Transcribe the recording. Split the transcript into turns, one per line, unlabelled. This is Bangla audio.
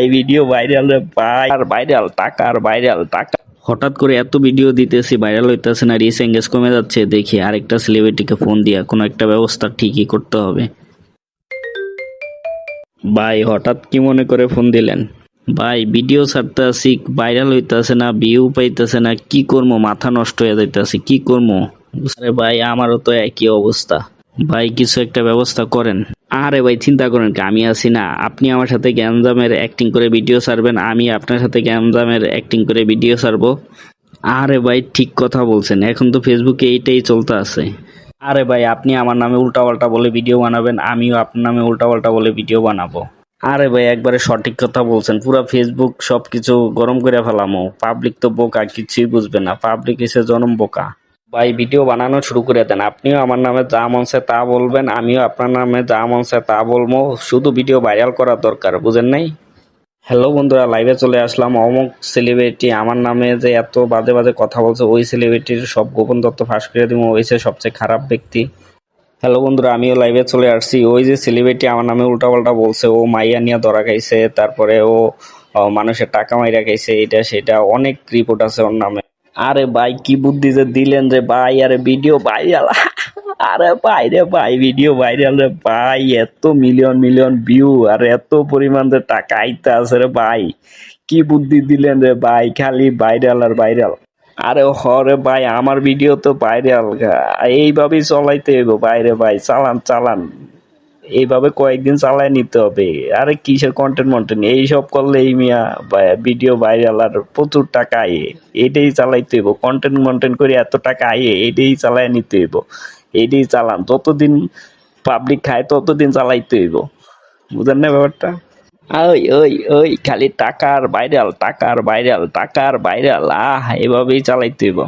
এই ভিডিও ভাইরাল ভাই, আর ভাইরাল টাকা, আর ভাইরাল টাকা। হঠাৎ করে এত ভিডিও দিতেছি ভাইরাল হইতেছে না রিস এঙ্গেজ কমে যাচ্ছে, দেখি আরেকটা সেলিব্রিটিকে ফোন দিয়া, কোনো একটা ব্যবস্থা ঠিকই করতে হবে। ভাই, হঠাৎ কি মনে করে ফোন দিলেন? ভাই ভিডিও ছাড়তে আসি ভাইরাল হইতাছে না ভিউ পাইতেছে না, কি করব মাথা নষ্ট হয়ে যাইতেছে, কি করব আরে ভাই, আমারও তো একই অবস্থা। ভাই, কিছু একটা ব্যবস্থা করেন। আরে ভাই, চিন্তা করেন কি, আমি আছি না। আপনি আমার সাথে গ্যামজামের অ্যাক্টিং করে ভিডিও ছাড়বেন, আমি আপনার সাথে গ্যামজামের অ্যাক্টিং করে ভিডিও ছাড়বো। আরে ভাই, ঠিক কথা বলছেন, এখন তো ফেসবুকে এইটাই চলতে আছে। আরে ভাই, আপনি আমার নামে উল্টাপাল্টা বলে ভিডিও বানাবেন, আমিও আপনার নামে উল্টাপাল্টা বলে ভিডিও বানাবো। আরে ভাই, একবারে সঠিক কথা বলছেন, পুরো ফেসবুক সব কিছু গরম করে ফেলামো। পাবলিক তো বোকা, কিছুই বুঝবে না। পাবলিক এসে জনম বোকা। ভাই ভিডিও বানানো শুরু করে দেন। আপনিও আমার নামে যা মন তা বলবেন, আমিও আপনার নামে যা মন তা বলব। শুধু ভিডিও ভাইরাল করার দরকার, বুঝেন নাই? হ্যালো বন্ধুরা লাইভে চলে আসলাম। অমুক সেলিব্রিটি আমার নামে যে এত বাজে বাজে কথা বলছে, ওই সেলিব্রিটির সব গোপন তথ্য ফাঁস করে দিব। সে সবচেয়ে খারাপ ব্যক্তি। হ্যালো বন্ধুরা, আমিও লাইভে চলে আসছি। ওই যে সেলিব্রিটি আমার নামে উল্টাপাল্টা বলছে, ও মাইয়া নিয়ে ধরা খাইছে, তারপরে ও মানুষের টাকা মাইরা খাইছে, এটা সেটা অনেক রিপোর্ট আছে ওর নামে। আরে ভাই, কি বুদ্ধি যে দিলেন রে ভাই? আরে ভিডিও ভাইরাল আরে ভাই রে ভাই ভিডিও ভাইরাল রে ভাই, এত মিলিয়ন মিলিয়ন ভিউ আর এত পরিমাণ যে টাকা আইতে আছে রে ভাই। কি বুদ্ধি দিলেন রে ভাই, খালি ভাইরাল আর ভাইরাল আরে হরে ভাই, আমার ভিডিও তো ভাইরাল এইভাবেই চলাইতে হইব বাইরে ভাই, চালান চালান। এইভাবে কয়েকদিন চালায় নিতে হবে। আরে কিসের কন্টেন্ট মন্টেন্ট? এইসব করলে এই মিয়া ভিডিও ভাইরাল আর প্রচুর টাকা আয়ে। এটাই চালাইতে হইব। কন্টেন্ট মন্টেন্ট করে এত টাকা আয়ে, এটাই চালায় নিতে হইব। এটাই চালান। যতদিন পাবলিক খায়, ততদিন চালাইতে হইব। বুঝেন না ব্যাপারটা? ওই ওই ওই, খালি টাকার ভাইরাল টাকার ভাইরাল টাকার ভাইরাল আহ, এভাবেই চালাইতে হইব।